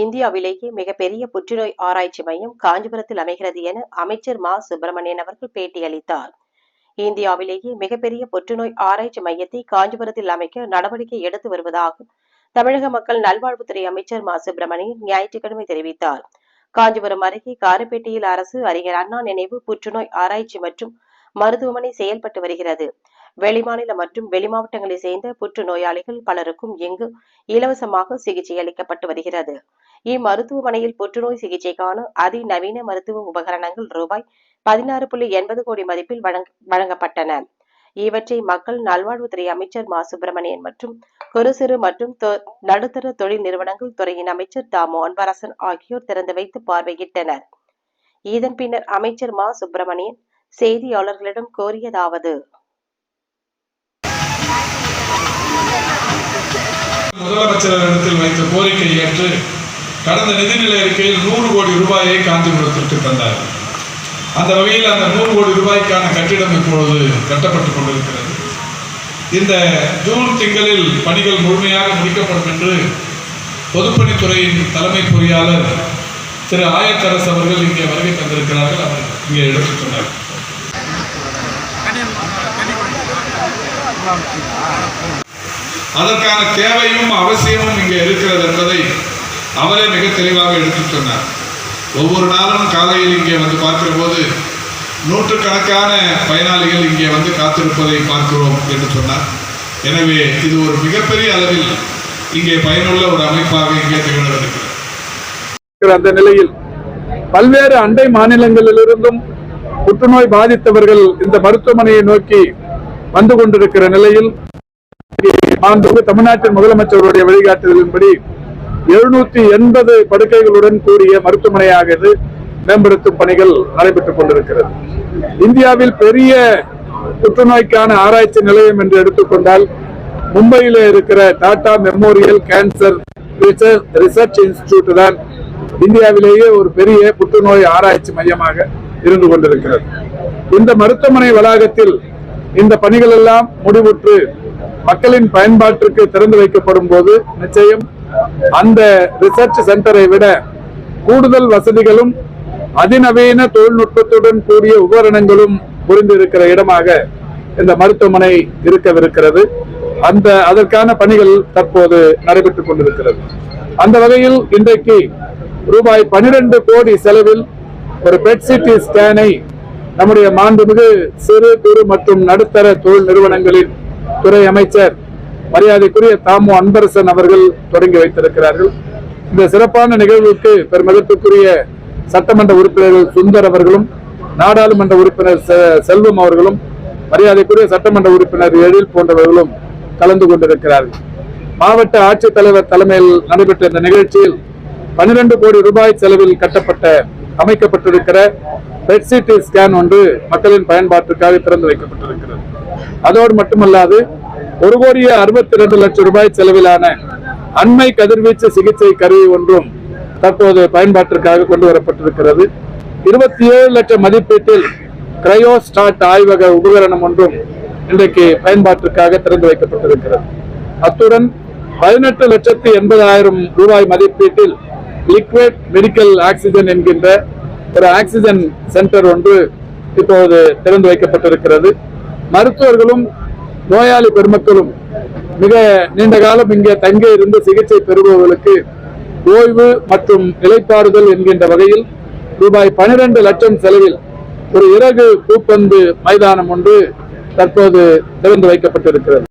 இந்தியாவிலேயே மிகப்பெரிய புற்றுநோய் ஆராய்ச்சி மையம் காஞ்சிபுரத்தில் அமைகிறது என அமைச்சர் மா. சுப்பிரமணியன் அவர்கள் பேட்டியளித்தார். இந்தியாவிலேயே மிகப்பெரிய புற்றுநோய் ஆராய்ச்சி மையத்தை காஞ்சிபுரத்தில் அமைக்க நடவடிக்கை எடுத்து வருவதாக தமிழக மக்கள் நல்வாழ்வுத்துறை அமைச்சர் மா. சுப்பிரமணியன் ஞாயிற்றுக்கிழமை தெரிவித்தார். காஞ்சிபுரம் அருகே காரப்பேட்டையில் அரசு அறிஞர் அண்ணா நினைவு புற்றுநோய் ஆராய்ச்சி மற்றும் மருத்துவமனை செயல்பட்டு வருகிறது. வெளிமாநில மற்றும் வெளிமாவட்டங்களைச் சேர்ந்த புற்றுநோயாளிகள் பலருக்கும் இங்கு இலவசமாக சிகிச்சை அளிக்கப்பட்டு வருகிறது. இம்மருத்துவமனையில் புற்றுநோய் சிகிச்சைக்கான அதிநவீன மருத்துவ உபகரணங்கள் ரூபாய் பதினாறு புள்ளி எண்பது கோடி மதிப்பில் வழங்கப்பட்டன. இவற்றை மக்கள் நல்வாழ்வுத்துறை அமைச்சர் மா. சுப்பிரமணியன் மற்றும் குறு சிறு மற்றும் தொ- நடுத்தர தொழில் நிறுவனங்கள் துறையின் அமைச்சர் தாமோ அன்பரசன் ஆகியோர் திறந்து வைத்து பார்வையிட்டனர். இதன் பின்னர் அமைச்சர் மா. சுப்பிரமணியன் செய்தியாளர்களிடம் கோரியதாவது முதலமைச்சரிடத்தில் வைத்த கோரிக்கை ஏற்று கடந்த நிதிநிலை அறிக்கையில் நூறு கோடி ரூபாயை காஞ்சிபுரத்திற்கு தந்தார். அந்த வகையில் அந்த நூறு கோடி ரூபாய்க்கான கட்டிடம் இப்பொழுது கட்டப்பட்டுக் கொண்டிருக்கிறது. இந்த ஜூன் திங்களில் பணிகள் முழுமையாக முடிக்கப்படும் என்று பொதுப்பணித்துறையின் தலைமை பொறியாளர் திரு ஆயத்தரசு அவர்கள் இங்கே வருகை தந்திருக்கிறார்கள். அவர் இங்கே எடுத்துச் சொன்னார். அதற்கான தேவையும் அவசியமும் இங்கே இருக்கிறது என்பதை அவரே மிக தெளிவாக எடுத்துச் சொன்னார். ஒவ்வொரு நாளும் காலையில் இங்கே வந்து பார்க்கிற போது நூற்றுக்கணக்கான பயனாளிகள் இங்கே வந்து காத்திருப்பதை பார்க்கிறோம் என்று சொன்னார். எனவே இது ஒரு மிகப்பெரிய அளவில் இங்கே பயனுள்ள ஒரு அமைப்பாக இங்கே திகழ்ந்திருக்கிறது. அந்த நிலையில் பல்வேறு அண்டை மாநிலங்களிலிருந்தும் புற்றுநோய் பாதித்தவர்கள் இந்த மருத்துவமனையை நோக்கி வந்து கொண்டிருக்கிற நிலையில் மாண்புமிகு தமிழ்நாட்டின் முதலமைச்சருடைய வழிகாட்டுதலின்படி எழுநூத்தி எண்பது படுக்கைகளுடன் கூடிய மருத்துவமனையாக இது மேம்படுத்தும் பணிகள் நடைபெற்றுக் கொண்டிருக்கிறது. இந்தியாவில் பெரிய புற்றுநோய்க்கான ஆராய்ச்சி நிலையம் என்று எடுத்துக்கொண்டால் மும்பையில் இருக்கிற Tata memorial cancer research institute தான் இந்தியாவிலேயே ஒரு பெரிய புற்றுநோய் ஆராய்ச்சி மையமாக இருந்து கொண்டிருக்கிறது. இந்த மருத்துவமனை வளாகத்தில் இந்த பணிகள் எல்லாம் முடிவுற்று மக்களின் பயன்பாட்டிற்கு திறந்து வைக்கப்படும் போது நிச்சயம் அந்த ரிசர்ச் சென்டரை விட கூடுதல் வசதிகளும் அதிநவீன தொழில்நுட்பத்துடன் கூடிய உபகரணங்களும் புரிந்திருக்கிற இடமாக இந்த மருத்துவமனை இருக்கவிருக்கிறது. அந்த அதற்கான பணிகள் தற்போது நடைபெற்றுக் கொண்டிருக்கிறது. அந்த வகையில் இன்றைக்கு ரூபாய் 12 கோடி செலவில் ஒரு பெட் ஸ்கேனை நம்முடைய மாண்புமிகு சிறு குறு மற்றும் நடுத்தர தொழில் நிறுவனங்களின் துறை அமைச்சர் மரியாதைக்குரிய தாமு அன்பரசன் அவர்கள் தொடங்கி வைத்திருக்கிறார்கள். இந்த சிறப்பான நிகழ்வுக்கு பெருமகத்துக்குரிய சட்டமன்ற உறுப்பினர்கள் சுந்தர் அவர்களும் நாடாளுமன்ற உறுப்பினர் செல்வம் அவர்களும் மரியாதைக்குரிய சட்டமன்ற உறுப்பினர் எழில் போன்றவர்களும் கலந்து கொண்டிருக்கிறார்கள். மாவட்ட ஆட்சித்தலைவர் தலைமையில் நடைபெற்ற இந்த நிகழ்ச்சியில் 12 கோடி ரூபாய் செலவில் கட்டப்பட்ட அமைக்கப்பட்டிருக்கிற பெட் ஸ்கேன் ஒன்று மக்களின் பயன்பாட்டிற்காக திறந்து வைக்கப்பட்டிருக்கிறது. அதோடு மட்டுமல்லாது ஒரு கோடியே அறுபத்தி இரண்டு லட்சம் ரூபாய் செலவிலான அண்மை கதிர்வீச்சு சிகிச்சை கருவி ஒன்றும் தற்போது பயன்பாட்டிற்காக கொண்டு வரப்பட்டிருக்கிறது. இருபத்தி ஏழு லட்சம் மதிப்பீட்டில் கிரையோஸ்டாட் ஆய்வக உபகரணம் ஒன்றும் இன்றைக்கு பயன்பாட்டிற்காக திறந்து வைக்கப்பட்டிருக்கிறது. அத்துடன் பதினெட்டு லட்சத்தி எண்பதாயிரம் ரூபாய் மதிப்பீட்டில் லிக்விட் மெடிக்கல் ஆக்சிஜன் என்கின்ற ஒரு ஆக்சிஜன் சென்டர் ஒன்று இப்போது திறந்து வைக்கப்பட்டிருக்கிறது. மருத்துவர்களும் நோயாளி பெருமக்களும் மிக நீண்ட காலம் இங்கே தங்கி இருந்து சிகிச்சை பெறுபவர்களுக்கு ஓய்வு மற்றும் இலைப்பாறுதல் என்கின்ற வகையில் ரூபாய் 12 லட்சம் செலவில் ஒரு இறகு பூப்பந்து மைதானம் ஒன்று தற்போது திறந்து வைக்கப்பட்டிருக்கிறது.